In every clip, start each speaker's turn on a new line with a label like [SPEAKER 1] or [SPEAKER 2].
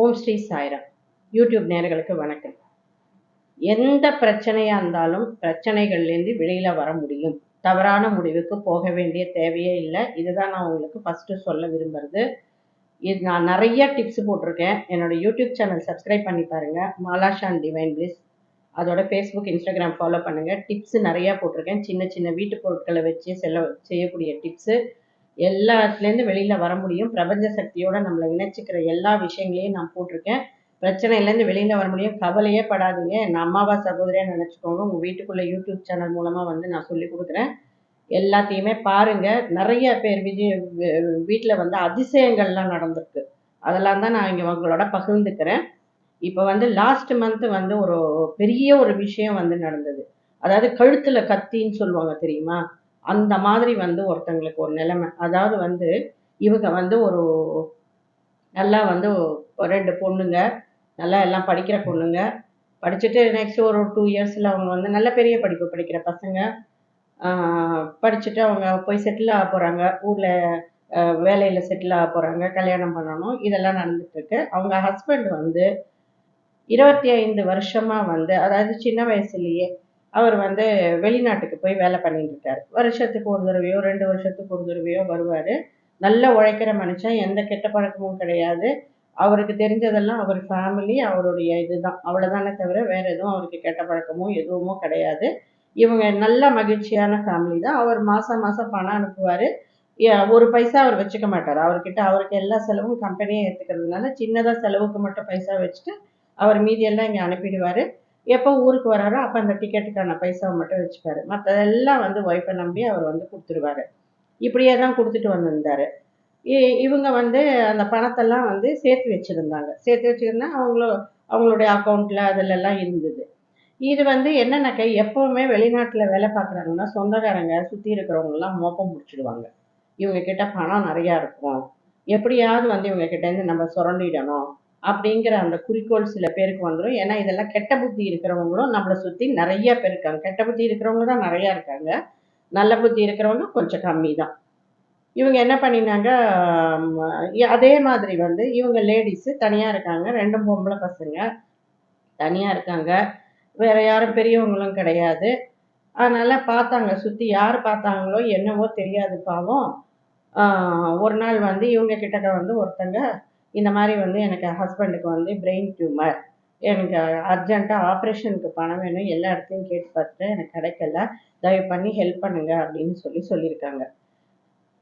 [SPEAKER 1] ஓம் Sri Sairam YouTube நேர்களுக்கு வணக்கம். எந்த பிரச்சனையாக இருந்தாலும் பிரச்சனைகள்லேருந்து வெளியில் வர முடியும். தவறான முடிவுக்கு போக வேண்டிய தேவையே இல்லை. இதுதான் நான் உங்களுக்கு ஃபஸ்ட்டு சொல்ல விரும்புகிறது இது நான் நிறைய டிப்ஸ் போட்டிருக்கேன். என்னோட யூடியூப் சேனல் சப்ஸ்கிரைப் பண்ணி பாருங்கள் மாலாஷான் டிவைன் பிளிஸ் அதோட ஃபேஸ்புக் இன்ஸ்டாகிராம் ஃபாலோ பண்ணுங்கள் டிப்ஸ் நிறையா போட்டிருக்கேன். சின்ன சின்ன வீட்டு பொருட்களை வச்சு செல்ல செய்யக்கூடிய டிப்ஸு எல்லாத்துலேருந்து வெளியில் வர முடியும். பிரபஞ்ச சக்தியோடு நம்மளை இணைச்சிக்கிற எல்லா விஷயங்களையும் நான் போட்டிருக்கேன். பிரச்சனையிலேருந்து வெளியில் வர முடியும். கவலையே படாதீங்க. என் அம்மாவா சகோதரியாக நினச்சிக்கோங்க. உங்கள் வீட்டுக்குள்ளே யூடியூப் சேனல் மூலமாக வந்து நான் சொல்லி கொடுக்குறேன். எல்லாத்தையுமே பாருங்கள் நிறைய பேர் விஜய் வீட்டில் வந்து அதிசயங்கள்லாம் நடந்திருக்கு. அதெல்லாம் தான் நான் இங்கே உங்களோட பகிர்ந்துக்கிறேன். இப்போ வந்து லாஸ்ட் மந்த் வந்து ஒரு பெரிய ஒரு விஷயம் வந்து நடந்தது. அதாவது கழுத்தில் கத்தின்னு சொல்லுவாங்க தெரியுமா? அந்த மாதிரி வந்து ஒருத்தங்களுக்கு ஒரு நிலைமை. அதாவது வந்து இவங்க வந்து ஒரு நல்லா வந்து ஒரு ரெண்டு பொண்ணுங்க நல்லா எல்லாம் படிக்கிற பொண்ணுங்க. படிச்சுட்டு நெக்ஸ்ட் ஒரு டூ இயர்ஸில் அவங்க வந்து நல்ல பெரிய படிப்பு படிக்கிற பசங்க. படிச்சுட்டு அவங்க போய் செட்டில் ஆக போகிறாங்க ஊரில் வேலையில் செட்டில் ஆக போகிறாங்க கல்யாணம் பண்ணணும். இதெல்லாம் நடந்துட்டுருக்கு. அவங்க ஹஸ்பண்ட் வந்து இருபத்தி ஐந்து வருஷமாக வந்து அதாவது சின்ன வயசுலேயே அவர் வந்து வெளிநாட்டுக்கு போய் வேலை பண்ணிட்டு இருக்காரு வருஷத்துக்கு ஒரு தடவையோ ரெண்டு வருஷத்துக்கு ஒரு தடவையோ வருவார். நல்லா உழைக்கிற மனுஷன் எந்த கெட்ட பழக்கமும் கிடையாது. அவருக்கு தெரிஞ்சதெல்லாம் அவர் ஃபேமிலி அவருடைய இதுதான். அவ்வளோதானே தவிர வேற எதுவும் அவருக்கு கெட்ட பழக்கமும் எதுவுமோ கிடையாது. இவங்க நல்ல மகிழ்ச்சியான ஃபேமிலி தான். அவர் மாதம் மாதம் பணம் அனுப்புவார். ஒரு பைசா அவர் வச்சுக்க மாட்டார். அவர்கிட்ட அவருக்கு எல்லா செலவும் கம்பெனியே ஏற்றுக்கிறதுனால சின்னதாக செலவுக்கு மட்டும் பைசா வச்சுட்டு அவர் மீதியெல்லாம் இங்கே அனுப்பிடுவார். எப்போ ஊருக்கு வராரோ அப்போ அந்த டிக்கெட்டுக்கான பைசாவை மட்டும் வச்சுப்பாரு. மற்றதெல்லாம் வந்து ஒய்ஃபை நம்பி அவர் வந்து கொடுத்துருவாரு. இப்படியே தான் கொடுத்துட்டு வந்திருந்தாரு. இ- இவங்க வந்து அந்த பணத்தெல்லாம் வந்து சேர்த்து வச்சுருந்தாங்க. சேர்த்து வச்சுருந்தா அவங்களோ அவங்களுடைய அக்கௌண்ட்டில் அதிலெல்லாம் இருந்தது. இது வந்து என்னன்னாக்கா எப்போவுமே வெளிநாட்டில் வேலை பார்க்குறாங்கன்னா சொந்தக்காரங்க சுற்றி இருக்கிறவங்கலாம் மோப்பம் முடிச்சிடுவாங்க இவங்க கிட்ட பணம் நிறையா இருக்கும். எப்படியாவது வந்து இவங்க கிட்டேருந்து நம்ம சுரண்டிடணும். அப்படிங்கிற அந்த குறிக்கோள் சில பேருக்கு வந்துடும் ஏன்னா இதெல்லாம் கெட்ட புத்தி இருக்கிறவங்களும் நம்மளை சுற்றி நிறைய பேர் இருக்காங்க. கெட்ட புத்தி இருக்கிறவங்க தான் நிறையா இருக்காங்க. நல்ல புத்தி இருக்கிறவங்க கொஞ்சம் கம்மி தான். இவங்க என்ன பண்ணினாங்க? அதே மாதிரி வந்து இவங்க லேடிஸு தனியாக இருக்காங்க. ரெண்டும் பொம்பளை பசங்க. தனியாக இருக்காங்க. வேற யாரும் பெரியவங்களும் கிடையாது. அதனால் பார்த்தாங்க. சுற்றி யார் பார்த்தாங்களோ என்னவோ தெரியாது பாவம். ஒரு நாள் வந்து இவங்க கிட்டக்க வந்து ஒருத்தங்க இந்த மாதிரி வந்து எனக்கு ஹஸ்பண்டுக்கு வந்து பிரெயின் டியூமர் எனக்கு அர்ஜெண்ட்டாக ஆப்ரேஷனுக்கு பணம் வேணும். எல்லா இடத்தையும் கேட்டு பார்த்துட்டு எனக்கு கிடைக்கல. தயவு பண்ணி ஹெல்ப் பண்ணுங்க அப்படின்னு சொல்லி சொல்லியிருக்காங்க.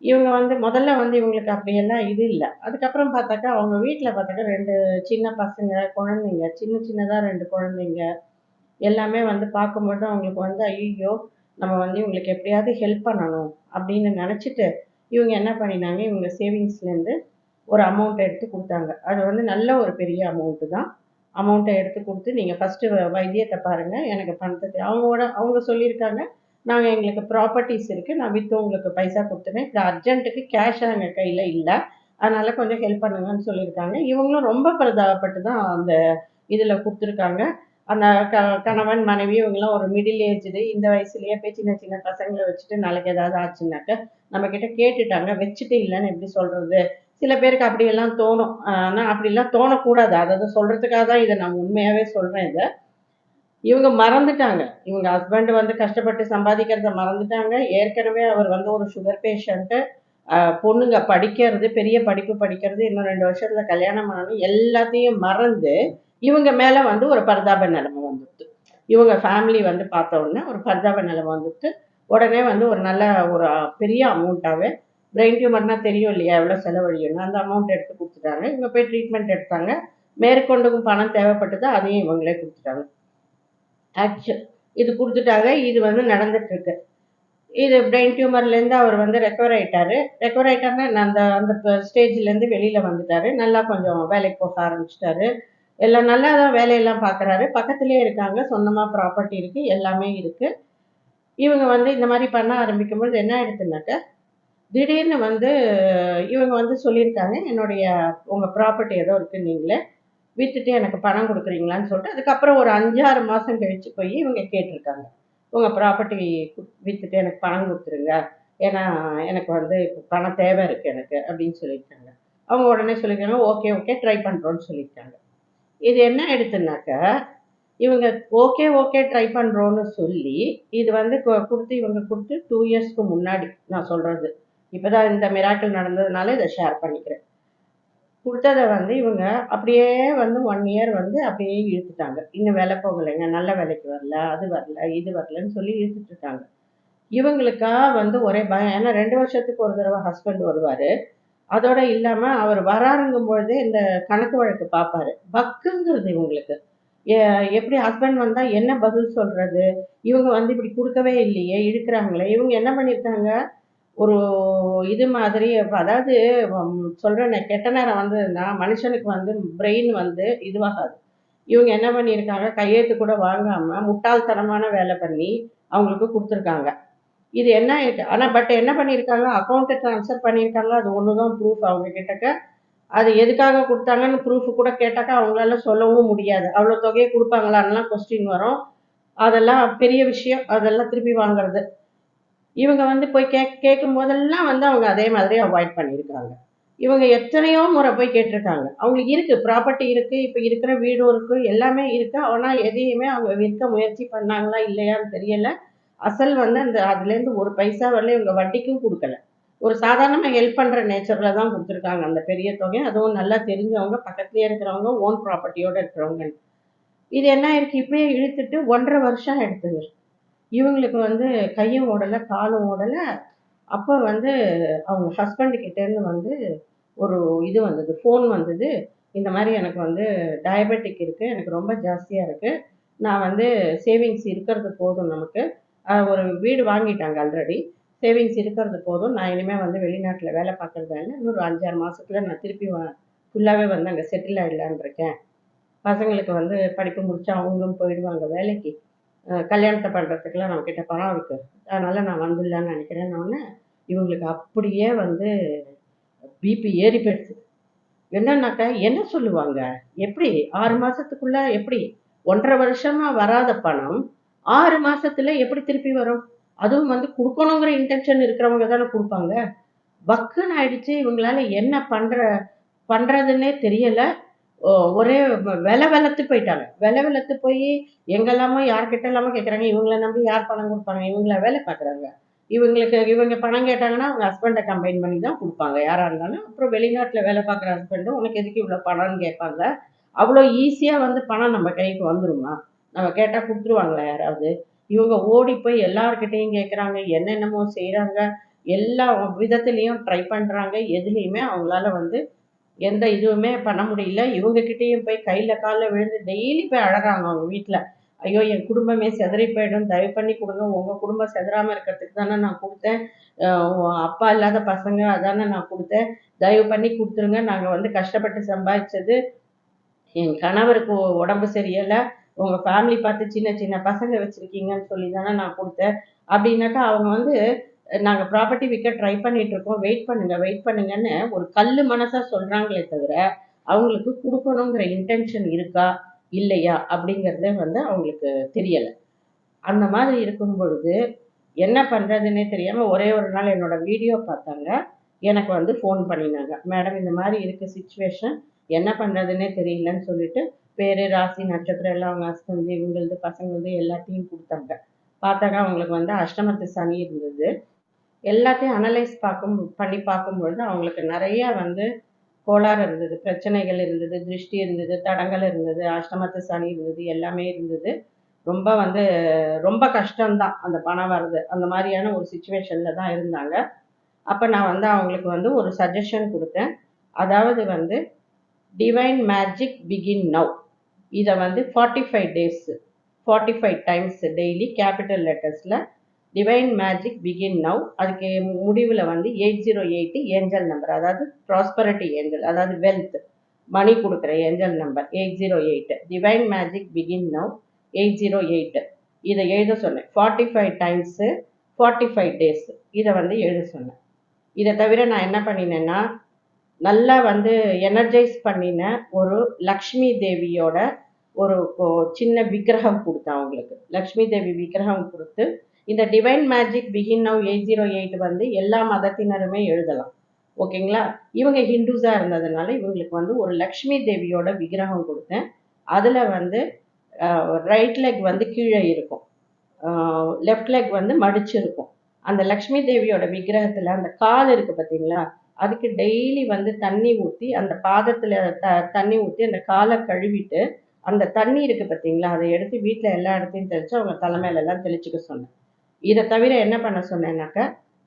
[SPEAKER 1] இவங்க வந்து முதல்ல வந்து இவங்களுக்கு அப்படியெல்லாம் இது இல்லை. அதுக்கப்புறம் பார்த்தாக்கா அவங்க வீட்டில் பார்த்தாக்கா ரெண்டு சின்ன பசங்க குழந்தைங்க சின்ன சின்னதாக ரெண்டு குழந்தைங்க எல்லாமே வந்து பார்க்கும்போது அவங்களுக்கு வந்து ஐயோ நம்ம வந்து இவங்களுக்கு எப்படியாவது ஹெல்ப் பண்ணணும் அப்படின்னு நினச்சிட்டு இவங்க என்ன பண்ணினாங்க? இவங்க சேவிங்ஸ்லேருந்து ஒரு அமௌண்ட் எடுத்து கொடுத்தாங்க. அது வந்து நல்ல ஒரு பெரிய அமௌண்ட்டு தான். அமௌண்ட்டை எடுத்து கொடுத்து நீங்கள் ஃபஸ்ட்டு வைத்தியத்தை பாருங்கள் எனக்கு பணத்தை அவங்களோட அவங்க சொல்லியிருக்காங்க. நாங்கள் எங்களுக்கு ப்ராப்பர்ட்டிஸ் இருக்குது நான் விற்று உங்களுக்கு பைசா கொடுத்துருவேன் இது அர்ஜென்ட்டுக்கு கேஷாக எங்கள் கையில் இல்லை. அதனால் கொஞ்சம் ஹெல்ப் பண்ணுங்கன்னு சொல்லியிருக்காங்க. இவங்களும் ரொம்ப பரிதாபப்பட்டு தான் அந்த இதில் கொடுத்துருக்காங்க. அந்த க கணவன் மனைவி இவங்கெல்லாம் ஒரு மிடில் ஏஜ்டு இந்த வயசுலேயே போய் சின்ன சின்ன பசங்களை வச்சுட்டு நாளைக்கு ஏதாவது ஆச்சுன்னாக்க நம்மக்கிட்ட கேட்டுட்டாங்க. வச்சுட்டு இல்லைன்னு எப்படி சொல்கிறது சில பேருக்கு அப்படியெல்லாம் தோணும். ஆனால் அப்படிலாம் தோணக்கூடாது. அதை சொல்கிறதுக்காக தான் இதை நான் உண்மையாகவே சொல்கிறேன் இதை. இவங்க மறந்துட்டாங்க. இவங்க ஹஸ்பண்ட் வந்து கஷ்டப்பட்டு சம்பாதிக்கிறத மறந்துட்டாங்க. ஏற்கனவே அவர் வந்து ஒரு சுகர் பேஷண்ட்டு பொண்ணுங்க படிக்கிறது பெரிய படிப்பு படிக்கிறது இன்னும் ரெண்டு வருஷத்தில் கல்யாணம் பண்ணணும் எல்லாத்தையும் மறந்து இவங்க மேலே வந்து ஒரு பரிதாப நிலைமை வந்துடுது. இவங்க ஃபேமிலி வந்து பார்த்த உடனே ஒரு பரிதாப நிலைமை வந்துட்டு உடனே வந்து ஒரு நல்ல ஒரு பெரிய அமௌண்ட்டாகவே பிரெயின் டியூமர்னால் தெரியும் இல்லையா? எவ்வளோ செலவழியணும் அந்த அமௌண்ட் எடுத்து கொடுத்துட்டாங்க. இவங்க போய் ட்ரீட்மெண்ட் எடுத்தாங்க. மேற்கொண்டுக்கும் பணம் தேவைப்பட்டது அதையும் இவங்களே கொடுத்துட்டாங்க. ஆக்சுவல் இது கொடுத்துட்டாங்க. இது வந்து நடந்துட்டுருக்கு. இது பிரெயின் டியூமர்லேருந்து அவர் வந்து ரெக்கவர் ஆகிட்டார் ரெக்கவர் ஆகிட்டாருன்னா நான் அந்த அந்த ஸ்டேஜ்லேருந்து வெளியில் வந்துட்டாரு. நல்லா கொஞ்சம் வேலைக்கு போக ஆரம்பிச்சிட்டாரு. எல்லாம் நல்லா தான் வேலையெல்லாம் பார்க்குறாரு பக்கத்துலேயே இருக்காங்க. சொந்தமாக ப்ராப்பர்ட்டி இருக்குது எல்லாமே இருக்குது இவங்க வந்து இந்த மாதிரி பண்ண ஆரம்பிக்கும்போது என்ன ஆயிடுதுனாக்க திடீர்னு வந்து இவங்க வந்து சொல்லியிருக்காங்க என்னுடைய உங்கள் ப்ராப்பர்ட்டி ஏதோ இருக்கு நீங்களே விற்றுட்டு எனக்கு பணம் கொடுக்குறீங்களான்னு சொல்லிட்டு அதுக்கப்புறம் ஒரு அஞ்சாறு மாதம் கழிச்சு போய் இவங்க கேட்டிருக்காங்க. உங்கள் ப்ராப்பர்ட்டி விற்றுட்டு எனக்கு பணம் கொடுத்துருங்க. ஏன்னா எனக்கு வந்து இப்போ பணம் தேவை இருக்குது எனக்கு அப்படின்னு சொல்லியிருக்காங்க. அவங்க உடனே சொல்லியிருக்காங்க ஓகே ஓகே ட்ரை பண்ணுறோன்னு சொல்லியிருக்காங்க. இது என்ன ஆயிடுத்துனாக்க இவங்க ஓகே ஓகே ட்ரை பண்ணுறோன்னு சொல்லி இது வந்து கொடுத்து இவங்க கொடுத்து டூ இயர்ஸ்க்கு முன்னாடி நான் சொல்கிறது இப்போ தான் இந்த மிராக்கள் நடந்ததுனால இதை ஷேர் பண்ணிக்கிறேன். கொடுத்ததை வந்து இவங்க அப்படியே வந்து ஒன் இயர் வந்து அப்படியே இழுத்துட்டாங்க. இன்னும் வேலை போகலைங்க நல்ல வேலைக்கு வரல அது வரல இது வரலன்னு சொல்லி இழுத்துட்டு இருக்காங்க. இவங்களுக்கா வந்து ஒரே பயம். ஏன்னா ரெண்டு வருஷத்துக்கு ஒரு தடவை ஹஸ்பண்ட் வருவார். அதோட இல்லாமல் அவர் வராருங்கும் பொழுதே இந்த கணக்கு வழக்கு பார்ப்பாரு. பக்குங்கிறது இவங்களுக்கு. எப்படி ஹஸ்பண்ட் வந்தால் என்ன பதில் சொல்கிறது இவங்க வந்து இப்படி கொடுக்கவே இல்லையே இழுக்கிறாங்களே. இவங்க என்ன பண்ணியிருக்காங்க? ஒரு இது மாதிரி அதாவது சொல்கிறேன் கெட்ட நேரம் வந்ததுன்னா மனுஷனுக்கு வந்து பிரெயின் வந்து இதுவாகாது. இவங்க என்ன பண்ணியிருக்காங்க கையெழுத்து கூட வாங்காமல் முட்டாள்தனமான வேலை பண்ணி அவங்களுக்கு கொடுத்துருக்காங்க. இது என்ன ஆயிட்டு ஆனால் பட் என்ன பண்ணியிருக்காங்க அக்கௌண்ட்டை ட்ரான்ஸ்ஃபர் பண்ணியிருக்காங்க அது ஒன்று தான் ப்ரூஃப் அவங்க கிட்டக்க. அது எதுக்காக கொடுத்தாங்கன்னு ப்ரூஃப் கூட கேட்டாக்கா அவங்களால சொல்லவும் முடியாது. அவ்வளோ தொகையை கொடுப்பாங்களான்லாம் கொஸ்டின் வரும். அதெல்லாம் பெரிய விஷயம். அதெல்லாம் திருப்பி வாங்குறது. இவங்க வந்து போய் கே கேட்கும் போதெல்லாம் வந்து அவங்க அதே மாதிரி அவாய்ட் பண்ணியிருக்காங்க. இவங்க எத்தனையோ முறை போய் கேட்டிருக்காங்க. அவங்களுக்கு இருக்குது ப்ராப்பர்ட்டி இருக்குது இப்போ இருக்கிற வீடும் இருக்குது எல்லாமே இருக்குது ஆனால் எதையுமே அவங்க விற்க முயற்சி பண்ணாங்களா இல்லையான்னு தெரியலை. அசல் வந்து அந்த அதுலேருந்து ஒரு பைசா வரல இவங்க வட்டிக்கும் கொடுக்கல. ஒரு சாதாரணமாக ஹெல்ப் பண்ணுற நேச்சரில் தான் கொடுத்துருக்காங்க அந்த பெரிய தொகை. அதுவும் நல்லா தெரிஞ்சவங்க பக்கத்துலேயே இருக்கிறவங்க ஓன் ப்ராப்பர்ட்டியோடு இருக்கிறவங்க இது என்ன ஆயிருக்கு? இப்படியே இழுத்துட்டு ஒன்றரை வருஷம் எடுத்துங்க இவங்களுக்கு வந்து கையும் ஓடலை காலும் ஓடலை. அப்போ வந்து அவங்க ஹஸ்பண்டு கிட்டேருந்து வந்து ஒரு இது வந்தது ஃபோன் வந்தது. இந்த மாதிரி எனக்கு வந்து டயபெட்டிக் இருக்குது எனக்கு ரொம்ப ஜாஸ்தியாக இருக்குது நான் வந்து சேவிங்ஸ் இருக்கிறது போதும் நமக்கு. ஒரு வீடு வாங்கிட்டாங்க ஆல்ரெடி சேவிங்ஸ் இருக்கிறது போதும். நான் இனிமேல் வந்து வெளிநாட்டில் வேலை பார்க்குறதா இல்லை இன்னொரு அஞ்சாறு மாதத்துல நான் திருப்பி ஃபுல்லாகவே வந்து அங்கே செட்டில் ஆகிடலான் இருக்கேன். பசங்களுக்கு வந்து படிப்பு முடிச்சா அவங்களும் போயிடுவாங்க வேலைக்கு. கல்யாணத்தை பண்ணுறதுக்குலாம் நம்மக்கிட்ட பணம் இருக்குது அதனால் நான் வந்துடலான்னு நினைக்கிறேன். இவங்களுக்கு அப்படியே வந்து பிபி ஏறி போயிடுச்சு என்னன்னாக்கா என்ன சொல்லுவாங்க? எப்படி? ஆறு மாதத்துக்குள்ளே எப்படி? ஒன்றரை வருஷமாக வராத பணம் ஆறு மாதத்துல எப்படி திருப்பி வரும்? அதுவும் வந்து கொடுக்கணுங்கிற இன்டென்ஷன் இருக்கிறவங்க தானே கொடுப்பாங்க. பக்குன்னு ஆயிடுச்சு. இவங்களால என்ன பண்ணுற பண்ணுறதுன்னே தெரியலை. ஒரே வ- விலை வெலத்து போயிட்டாங்க. விலை வெலத்து போய் எங்கெல்லாமோ யார்கிட்ட எல்லாமோ கேட்குறாங்க இவங்கள நம்பி யார் பணம் கொடுப்பாங்க? இவங்கள வேலை பார்க்குறாங்க இவங்களுக்கு இவங்க பணம் கேட்டாங்கன்னா அவங்க ஹஸ்பண்டை கம்பைன் பண்ணி தான் கொடுப்பாங்க. யாராக இருந்தாலும் அப்புறம் வெளிநாட்டில் வேலை பார்க்குற ஹஸ்பண்டும் உனக்கு எதுக்கு இவ்வளோ பணம்னு கேட்பாங்க. அவ்வளோ ஈஸியாக வந்து பணம் நம்ம கைக்கு வந்துருமா? நம்ம கேட்டால் கொடுத்துருவாங்களா யாராவது? இவங்க ஓடி போய் எல்லார்கிட்டையும் கேட்குறாங்க என்னென்னமோ செய்கிறாங்க எல்லா விதத்துலேயும் ட்ரை பண்ணுறாங்க எதுலேயுமே அவங்களால வந்து எந்த இதுவுமே பண்ண முடியல. இவங்கக்கிட்டேயும் போய் கையில் காலில் விழுந்து டெய்லி போய் அழகாங்க அவங்க வீட்டில் ஐயோ என் குடும்பமே சிதறி போயிடும். தயவு பண்ணி கொடுங்க. உங்கள் குடும்பம் சிதறாமல் இருக்கிறதுக்கு தானே நான் கொடுத்தேன். அப்பா இல்லாத பசங்க அதானே நான் கொடுத்தேன். தயவு பண்ணி கொடுத்துருங்க. நாங்கள் வந்து கஷ்டப்பட்டு சம்பாதிச்சது. என் கணவருக்கு உடம்பு சரியில்லை. உங்கள் ஃபேமிலி பார்த்து சின்ன சின்ன பசங்க வச்சுருக்கீங்கன்னு சொல்லி தானே நான் கொடுத்தேன். அப்படின்னாக்கா அவங்க வந்து நாங்கள் ப்ராப்பர்ட்டி விற்க ட்ரை பண்ணிட்டு இருக்கோம் வெயிட் பண்ணுங்க வெயிட் பண்ணுங்கன்னு ஒரு கல் மனசாக சொல்கிறாங்களே தவிர அவங்களுக்கு கொடுக்கணுங்கிற இன்டென்ஷன் இருக்கா இல்லையா அப்படிங்கிறதே வந்து அவங்களுக்கு தெரியலை. அந்த மாதிரி இருக்கும் பொழுது என்ன பண்ணுறதுன்னே தெரியாமல் ஒரே ஒரு நாள் என்னோட வீடியோ பார்த்தாங்க. எனக்கு வந்து ஃபோன் பண்ணினாங்க. மேடம் இந்த மாதிரி இருக்குது சுச்சுவேஷன் என்ன பண்ணுறதுன்னே தெரியலன்னு சொல்லிட்டு பேர் ராசி நட்சத்திரம் எல்லாம் அவங்க ஹஸ்பண்ட் இவங்களது பசங்களது எல்லாத்தையும் கொடுத்தாங்க. பார்த்தாங்க அவங்களுக்கு வந்து அஷ்டமத்து சனி இருந்தது. எல்லாத்தையும் அனலைஸ் பார்க்கும் பண்ணி பார்க்கும்பொழுது அவங்களுக்கு நிறைய வந்து கோளாறு இருந்தது. பிரச்சனைகள் இருந்தது திருஷ்டி இருந்தது தடங்கள் இருந்தது அஷ்டமத்து சனி இருந்தது எல்லாமே இருந்தது. ரொம்ப வந்து ரொம்ப கஷ்டம்தான் அந்த பணம் வர்றது. அந்த மாதிரியான ஒரு சுச்சுவேஷனில் தான் இருந்தாங்க. அப்போ நான் வந்து அவங்களுக்கு வந்து ஒரு சஜஷன் கொடுத்தேன். அதாவது வந்து டிவைன் மேஜிக் பிகின் நவ் இதை வந்து forty five days forty five times daily capital லெட்டர்ஸில் divine magic begin now அதுக்கு முடிவில் வந்து eight zero eight angel number அதாவது ப்ராஸ்பரிட்டி ஏஞ்சல் அதாவது வெல்த் மணி கொடுக்குற angel number eight zero eight divine magic begin now eight zero eight இதை எழுத சொன்னேன். Forty five times forty five days இதை வந்து எழுத சொன்னேன். இதை தவிர நான் என்ன பண்ணினேன்னா நல்லா வந்து எனர்ஜைஸ் பண்ணின ஒரு லக்ஷ்மி தேவியோட ஒரு சின்ன விக்கிரகம் கொடுத்தேன் அவங்களுக்கு. லக்ஷ்மி தேவி விக்கிரகம் கொடுத்து இந்த divine magic begin now eight zero eight வந்து எல்லா மதத்தினருமே எழுதலாம். ஓகேங்களா? இவங்க ஹிந்துஸாக இருந்ததுனால இவங்களுக்கு வந்து ஒரு லக்ஷ்மி தேவியோட விக்கிரகம் கொடுத்தேன். அதில் வந்து ரைட் லெக் வந்து கீழே இருக்கும். லெஃப்ட் லெக் வந்து மடிச்சு இருக்கும். அந்த லக்ஷ்மி தேவியோட விக்கிரகத்தில் அந்த கால் இருக்கு பார்த்தீங்களா அதுக்கு டெய்லி வந்து தண்ணி ஊற்றி அந்த பாதத்தில் த தண்ணி ஊற்றி அந்த காலை கழுவிட்டு அந்த தண்ணி இருக்கு பார்த்தீங்களா அதை எடுத்து வீட்டில் எல்லா இடத்தையும் தெளித்து அவங்க தலைமையிலெல்லாம் தெளிச்சுக்க சொன்னேன். இதை தவிர என்ன பண்ண சொன்னேன்னாக்கா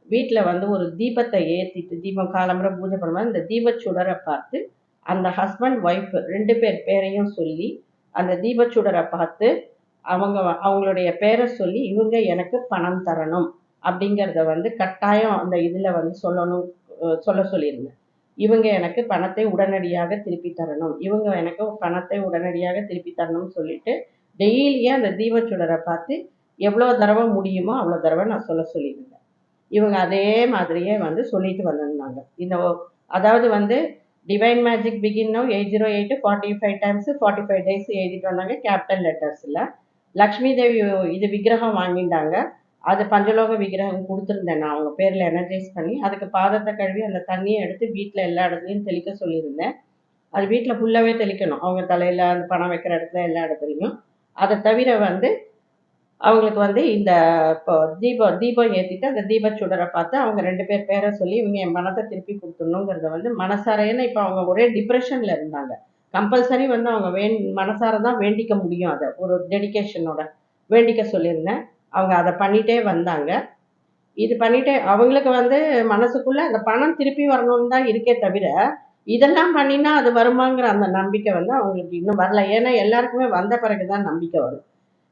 [SPEAKER 1] வீட்டில் வந்து ஒரு தீபத்தை ஏற்றிட்டு தீபம் காலம்புற பூஜை பண்ணும்போது அந்த தீபச்சுடரை பார்த்து அந்த ஹஸ்பண்ட் ஒய்ஃப் ரெண்டு பேர் பேரையும் சொல்லி அந்த தீபச்சுடரை பார்த்து அவங்க அவங்களுடைய பேரை சொல்லி இவங்க எனக்கு பணம் தரணும் அப்படிங்கிறத வந்து கட்டாயம் அந்த இதில் வந்து சொல்லணும் சொல்ல சொல்லியிருந்தேன். இவங்க எனக்கு பணத்தை உடனடியாக திருப்பி தரணும். இவங்க எனக்கு பணத்தை உடனடியாக திருப்பி தரணும்னு சொல்லிட்டு டெய்லியும் அந்த தீபச்சுடரை பார்த்து எவ்வளோ தடவை முடியுமோ அவ்வளோ தடவை நான் சொல்ல சொல்லியிருந்தேன். இவங்க அதே மாதிரியே வந்து சொல்லிட்டு வந்திருந்தாங்க. இந்த அதாவது வந்து divine magic begin eight zero eight forty five times forty five days எழுதிட்டு வந்தாங்க கேபிட்டல் லெட்டர்ஸில் லக்ஷ்மி தேவி இது விக்கிரகம் வாங்கிட்டாங்க. அது பஞ்சலோக விக்கிரகம் கொடுத்துருந்தேன் நான். அவங்க பேரில் எனர்ஜைஸ் பண்ணி அதுக்கு பாதத்தை கழுவி அந்த தண்ணியை எடுத்து வீட்டில் எல்லா இடத்துலையும் தெளிக்க சொல்லியிருந்தேன். அது வீட்டில் ஃபுல்லாகவே தெளிக்கணும். அவங்க தலையில் அந்த பணம் வைக்கிற இடத்துல எல்லா இடத்துலையும். அதை தவிர வந்து அவங்களுக்கு வந்து இந்த இப்போ தீபம் தீபம் ஏற்றிட்டு அந்த தீபச்சுடரை பார்த்து அவங்க ரெண்டு பேர் பேரை சொல்லி இவங்க என் பணத்தை திருப்பி கொடுத்துடணுங்கிறத வந்து மனசாரையான இப்போ அவங்க ஒரே டிப்ரெஷனில் இருந்தாங்க. கம்பல்சரி வந்து அவங்க வேண் மனசார தான் வேண்டிக்க முடியும் அதை. ஒரு டெடிகேஷனோட வேண்டிக்க சொல்லியிருந்தேன். அவங்க அதை பண்ணிட்டே வந்தாங்க. இது பண்ணிட்டே அவங்களுக்கு வந்து மனசுக்குள்ள அந்த பணம் திருப்பி வரணும்னு தான் இருக்கே தவிர இதெல்லாம் பண்ணினா அது வருமாங்கிற அந்த நம்பிக்கை வந்து அவங்களுக்கு இன்னும் வரல. ஏன்னா எல்லாருக்குமே வந்த பிறகு தான் நம்பிக்கை வரும்.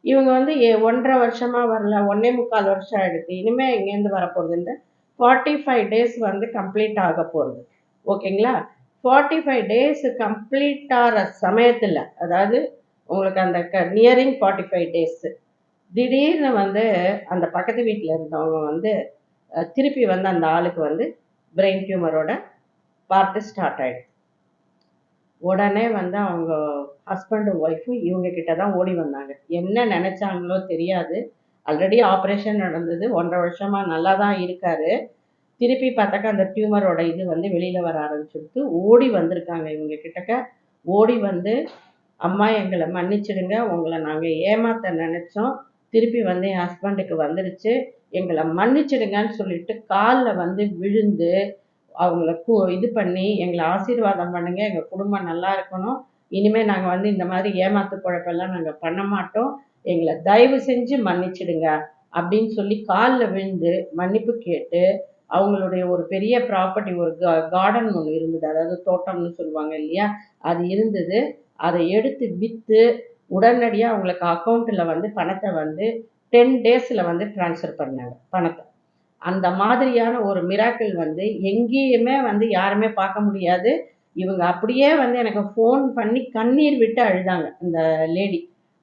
[SPEAKER 1] இவங்க வந்து ஏ- ஒன்றரை வருஷமா வரல ஒன்னே முக்கால் வருஷம் ஆயிடுச்சு. இனிமே எங்கேருந்து வரப்போகுது இந்த ஃபார்ட்டி ஃபைவ் டேஸ் வந்து கம்ப்ளீட் ஆக போகிறது ஓகேங்களா? ஃபார்ட்டி ஃபைவ் டேஸ் கம்ப்ளீட் ஆகிற சமயத்தில் அதாவது உங்களுக்கு அந்த க நியரிங் ஃபார்ட்டி ஃபைவ் டேஸு திடீர்னு வந்து அந்த பக்கத்து வீட்டில் இருந்தவங்க வந்து திருப்பி வந்து அந்த ஆளுக்கு வந்து பிரெயின் டியூமரோட பார்த்து ஸ்டார்ட் ஆகிடுது உடனே வந்து அவங்க ஹஸ்பண்டும் ஒய்ஃபும் இவங்க கிட்ட தான் ஓடி வந்தாங்க. என்ன நினைச்சாங்களோ தெரியாது. ஆல்ரெடி ஆப்ரேஷன் நடந்தது. ஒன்றரை வருஷமா நல்லா தான் இருக்காரு. திருப்பி பார்த்தாக்கா அந்த டியூமரோட இது வந்து வெளியில வர ஆரம்பிச்சிருக்கு ஓடி வந்திருக்காங்க இவங்க கிட்டக்க. ஓடி வந்து அம்மா எங்களை மன்னிச்சிடுங்க. உங்களை நாங்கள் ஏமாத்த நினைச்சோம். திருப்பி வந்து என் ஹஸ்பண்டுக்கு வந்துடுச்சு எங்களை மன்னிச்சிடுங்கன்னு சொல்லிட்டு காலில் வந்து விழுந்து அவங்கள கு இது பண்ணி எங்களை ஆசீர்வாதம் பண்ணுங்க எங்கள் குடும்பம் நல்லா இருக்கணும். இனிமேல் நாங்கள் வந்து இந்த மாதிரி ஏமாத்து குழப்பெல்லாம் நாங்கள் பண்ண மாட்டோம். எங்களை தயவு செஞ்சு மன்னிச்சிடுங்க அப்படின்னு சொல்லி காலில் விழுந்து மன்னிப்பு கேட்டு அவங்களுடைய ஒரு பெரிய ப்ராப்பர்ட்டி ஒரு கார்டன் ஒன்று இருந்தது. அதாவது தோட்டம்னு சொல்லுவாங்க இல்லையா? அது இருந்தது. அதை எடுத்து விற்று உடனடியாக அவங்களுக்கு அக்கௌண்ட்டில் வந்து பணத்தை வந்து டென் டேஸில் வந்து ட்ரான்ஸ்ஃபர் பண்ணாங்க பணத்தை. அந்த மாதிரியான ஒரு மிராக்கிள் வந்து எங்கேயுமே வந்து யாருமே பார்க்க முடியாது. இவங்க அப்படியே வந்து எனக்கு ஃபோன் பண்ணி கண்ணீர் விட்டு அழுதாங்க இந்த லேடி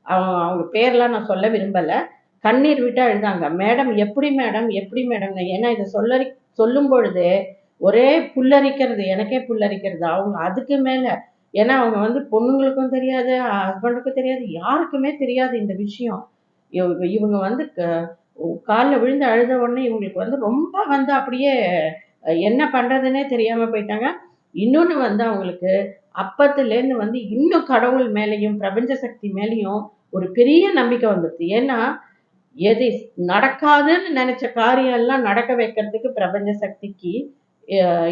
[SPEAKER 1] அவங்க அவங்க பேர்லாம் நான் சொல்ல விரும்பலை. கண்ணீர் விட்டு அழுதாங்க. மேடம் எப்படி மேடம்? எப்படி மேடம் ஏன்னா இதை சொல்லரி சொல்லும் பொழுது ஒரே புல்லரிக்கிறது எனக்கே புல்லரிக்கிறது. அவங்க அதுக்கு மேலே ஏன்னா அவங்க வந்து பொண்ணுங்களுக்கும் தெரியாது ஹஸ்பண்டுக்கும் தெரியாது யாருக்குமே தெரியாது இந்த விஷயம். இவங்க இவங்க வந்து காலில் விழுந்து அழுத உடனே இவங்களுக்கு வந்து ரொம்ப வந்து அப்படியே என்ன பண்ணுறதுன்னே தெரியாமல் போயிட்டாங்க. இன்னொன்று வந்து அவங்களுக்கு அப்பத்துலேருந்து வந்து இன்னும் கடவுள் மேலேயும் பிரபஞ்ச சக்தி மேலேயும் ஒரு பெரிய நம்பிக்கை வந்துடுது ஏன்னா எது நடக்காதுன்னு நினச்ச காரியம் எல்லாம் நடக்க வைக்கிறதுக்கு பிரபஞ்ச சக்திக்கு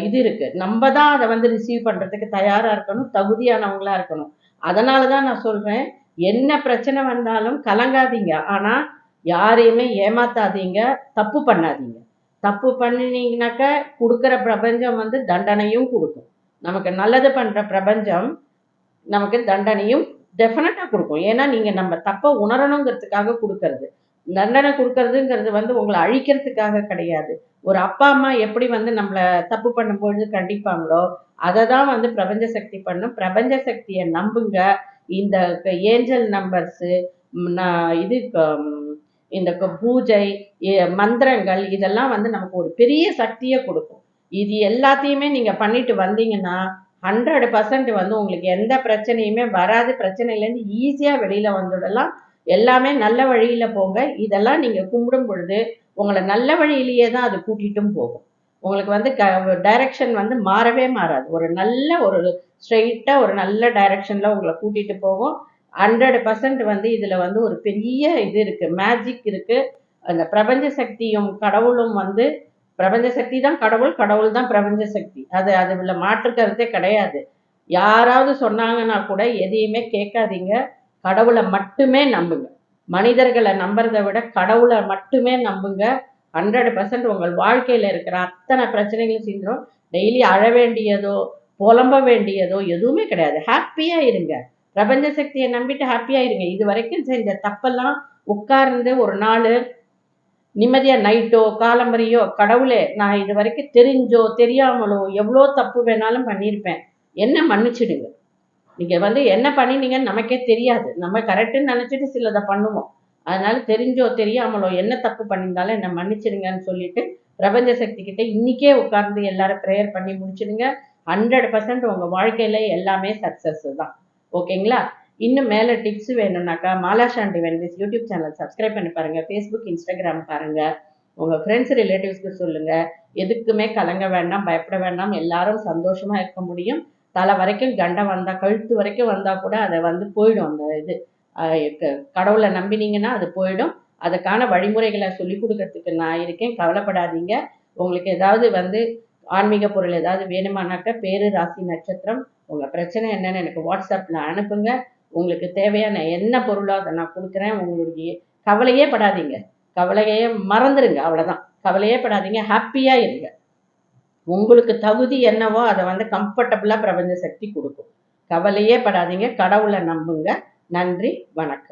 [SPEAKER 1] இது இருக்கு. நம்ம தான் அதை வந்து ரிசீவ் பண்ணுறதுக்கு தயாராக இருக்கணும் தகுதியானவங்களா இருக்கணும். அதனால தான் நான் சொல்கிறேன் என்ன பிரச்சனை வந்தாலும் கலங்காதீங்க. ஆனால் யாரையுமே ஏமாத்தாதீங்க தப்பு பண்ணாதீங்க. தப்பு பண்ணினீங்கனாக்க கொடுக்குற பிரபஞ்சம் வந்து தண்டனையும் கொடுக்கும். நமக்கு நல்லது பண்ணுற பிரபஞ்சம் நமக்கு தண்டனையும் டெஃபினட்டாக கொடுக்கும். ஏன்னா நீங்கள் நம்ம தப்பை உணரணுங்கிறதுக்காக கொடுக்கறது. தண்டனை கொடுக்கறதுங்கிறது வந்து உங்களை அழிக்கிறதுக்காக கிடையாது. ஒரு அப்பா அம்மா எப்படி வந்து நம்மளை தப்பு பண்ணும்பொழுது கண்டிப்பாங்களோ அதை தான் வந்து பிரபஞ்ச சக்தி பண்ணும். பிரபஞ்ச சக்தியை நம்புங்க. இந்த ஏஞ்சல் நம்பர்ஸு இது இந்த பூஜை மந்திரங்கள் இதெல்லாம் வந்து நமக்கு ஒரு பெரிய சக்தியை கொடுக்கும். இது எல்லாத்தையுமே நீங்கள் பண்ணிட்டு வந்தீங்கன்னா ஹண்ட்ரட் பர்சன்ட் வந்து உங்களுக்கு எந்த பிரச்சனையுமே வராது. பிரச்சனையிலேருந்து ஈஸியாக வெளியில் வந்துடலாம். எல்லாமே நல்ல வழியில் போங்க. இதெல்லாம் நீங்கள் கும்பிடும் பொழுது உங்களை நல்ல வழியிலேயே தான் அது கூட்டிகிட்டும் போகும். உங்களுக்கு வந்து க டைரக்ஷன் வந்து மாறவே மாறாது. ஒரு நல்ல ஒரு ஸ்ட்ரெயிட்டாக ஒரு நல்ல டைரக்ஷனில் உங்களை கூட்டிகிட்டு போகும். ஹண்ட்ரட் பர்சன்ட் வந்து இதில் வந்து ஒரு பெரிய இது இருக்குது மேஜிக் இருக்குது அந்த பிரபஞ்ச சக்தியும் கடவுளும் வந்து பிரபஞ்ச சக்தி தான் கடவுள் கடவுள் தான் பிரபஞ்ச சக்தி. அது அதுல மாற்று கருத்தே கிடையாது. யாராவது சொன்னாங்கன்னா கூட எதையுமே கேட்காதீங்க. கடவுளை மட்டுமே நம்புங்க. மனிதர்களை நம்புறதை விட கடவுளை மட்டுமே நம்புங்க. ஹண்ட்ரட் பர்சன்ட் உங்கள் வாழ்க்கையில் இருக்கிற அத்தனை பிரச்சனைகளும் சீந்துரும் டெய்லி அழ வேண்டியதோ புலம்ப வேண்டியதோ எதுவுமே கிடையாது. ஹாப்பியாக இருங்க. பிரபஞ்ச சக்தியை நம்பிட்டு ஹாப்பியா இருங்க இது வரைக்கும் செஞ்ச தப்பெல்லாம் உட்கார்ந்து ஒரு நாள் நிம்மதியாக நைட்டோ காலம்பரையோ கடவுளே நான் இது வரைக்கும் தெரிஞ்சோ தெரியாமலோ எவ்வளோ தப்பு வேணாலும் பண்ணியிருப்பேன். என்ன மன்னிச்சிடுங்க. நீங்கள் வந்து என்ன பண்ணினீங்கன்னு நமக்கே தெரியாது. நம்ம கரெக்டுன்னு நினச்சிட்டு சிலதை பண்ணுவோம். அதனால தெரிஞ்சோ தெரியாமலோ என்ன தப்பு பண்ணியிருந்தாலும் என்னை மன்னிச்சிடுங்கன்னு சொல்லிட்டு பிரபஞ்ச சக்தி கிட்ட இன்னைக்கே உட்கார்ந்து எல்லாரும் ப்ரேயர் பண்ணி முடிச்சிடுங்க. ஹண்ட்ரட் பர்சன்ட் உங்கள் வாழ்க்கையில எல்லாமே சக்ஸஸ் தான். ஓகேங்களா? இன்னும் மேலே டிப்ஸ் வேணும்னாக்கா மாலா சாண்டி வெல்விஸ் யூடியூப் சேனல் சப்ஸ்கிரைப் பண்ணி பாருங்கள் ஃபேஸ்புக் இன்ஸ்டாகிராம் பாருங்கள் உங்கள் ஃப்ரெண்ட்ஸ் ரிலேட்டிவ்ஸ்க்கு சொல்லுங்கள் எதுக்குமே கலங்க வேண்டாம் பயப்பட வேண்டாம். எல்லாரும் சந்தோஷமாக இருக்க முடியும். தலை வரைக்கும் கண்டம் வந்தால் கழுத்து வரைக்கும் வந்தால் கூட அதை வந்து போயிடும் அந்த இது. க- கடவுளை நம்பினீங்கன்னா அது போயிடும். அதுக்கான வழிமுறைகளை சொல்லி கொடுக்கறதுக்கு நான் இருக்கேன். கவலைப்படாதீங்க. உங்களுக்கு ஏதாவது வந்து ஆன்மீக பொருள் ஏதாவது வேணுமானாக்கா பேரு ராசி நட்சத்திரம் உங்கள் பிரச்சனை என்னன்னு எனக்கு வாட்ஸ்அப்பில் அனுப்புங்க. உங்களுக்கு தேவையான என்ன பொருளோ அதை நான் கொடுக்குறேன். உங்களுடைய கவலையே படாதீங்க. கவலையே மறந்துடுங்க அவ்வளோதான் கவலையே படாதீங்க. ஹாப்பியாக இருங்க. உங்களுக்கு தகுதி என்னவோ அதை வந்து கம்ஃபர்டபுளாக பிரபஞ்ச சக்தி கொடுக்கும். கவலையே படாதீங்க. கடவுளை நம்புங்க. நன்றி. வணக்கம்.